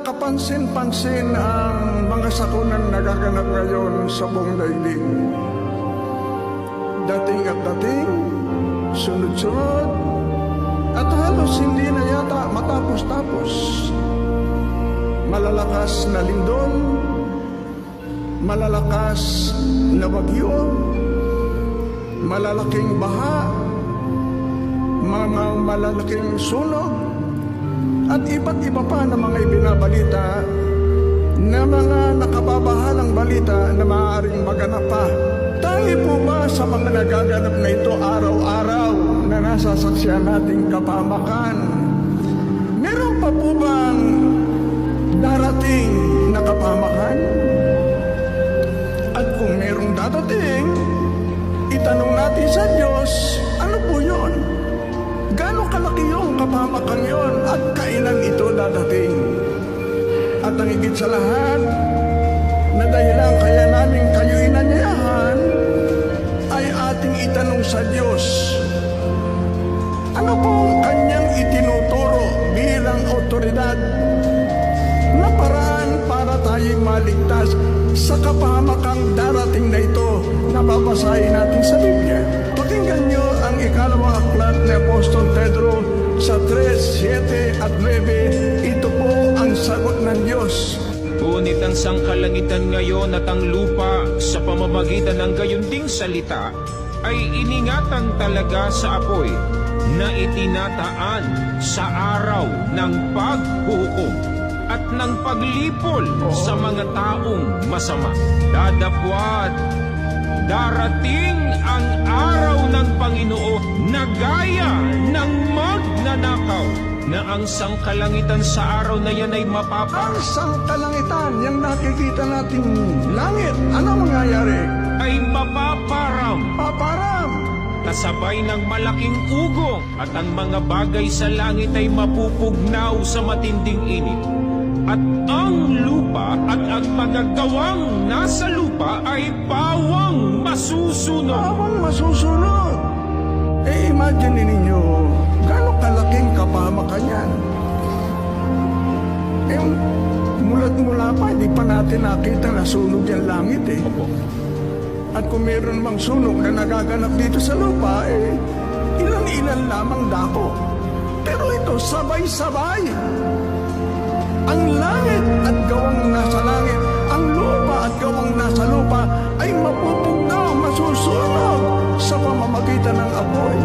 kapansin-pansin ang mga sakunang nagaganap ngayon sa buong daigdig. Dating at dating, sunod-sunod, at halos hindi na yata matapos-tapos. Malalakas na lindol, malalakas na bagyo, malalaking baha, mga malalaking sunog, at iba't iba pa na mga ibinabalita na mga nakababahalang balita na maaaring maganap pa. Tangi po ba sa mga nagaganap na ito araw-araw na nasasaksiyan nating kapamakan? Meron pa po bang darating na kapamakan? At kung merong dadating, itanong natin sa Diyos, ano po yun? Gano'ng kalaki yung kapamakan yon at kailan ito dadating? At ang higit sa lahat, na dahilan kaya namin kayo inanyayahan, ay ating itanong sa Diyos, ano pong kanyang itinuturo bilang otoridad na paraan para tayo maligtas sa kapahamakang darating na ito na babasahin natin sa Biblia. Pakinggan nyo ang ikalawang Apostol Pedro sa 3, 7 at 9. Ito po ang sagot ng Diyos. Ngunit ang sangkalangitan ngayon at ang lupa sa pamamagitan ng gayunding salita ay iningatan talaga sa apoy na itinataan sa araw ng paghuhukom at ng paglipol sa mga taong masama. Dadapwat, darating ang araw na ang sangkalangitan sa araw na yan ay mapapa Ang sangkalangitan, yung nakikita nating langit, ano mangyayari? ay mapaparam Paparam! kasabay ng malaking ugong at ang mga bagay sa langit ay mapupugnaw sa matinding init. At ang lupa at ang magagawang nasa lupa ay pawang masusunog. Habang masusunod. Eh, imagine ninyo, hindi pa natin nakita na sunog yung langit eh. At kung meron mang sunog na nagaganap dito sa lupa, eh, ilan-ilan lamang dako. Pero ito, sabay-sabay. Ang langit at gawang nasa langit, ang lupa at gawang nasa lupa ay mapupugnaw, masusunog sa pamamagitan ng apoy.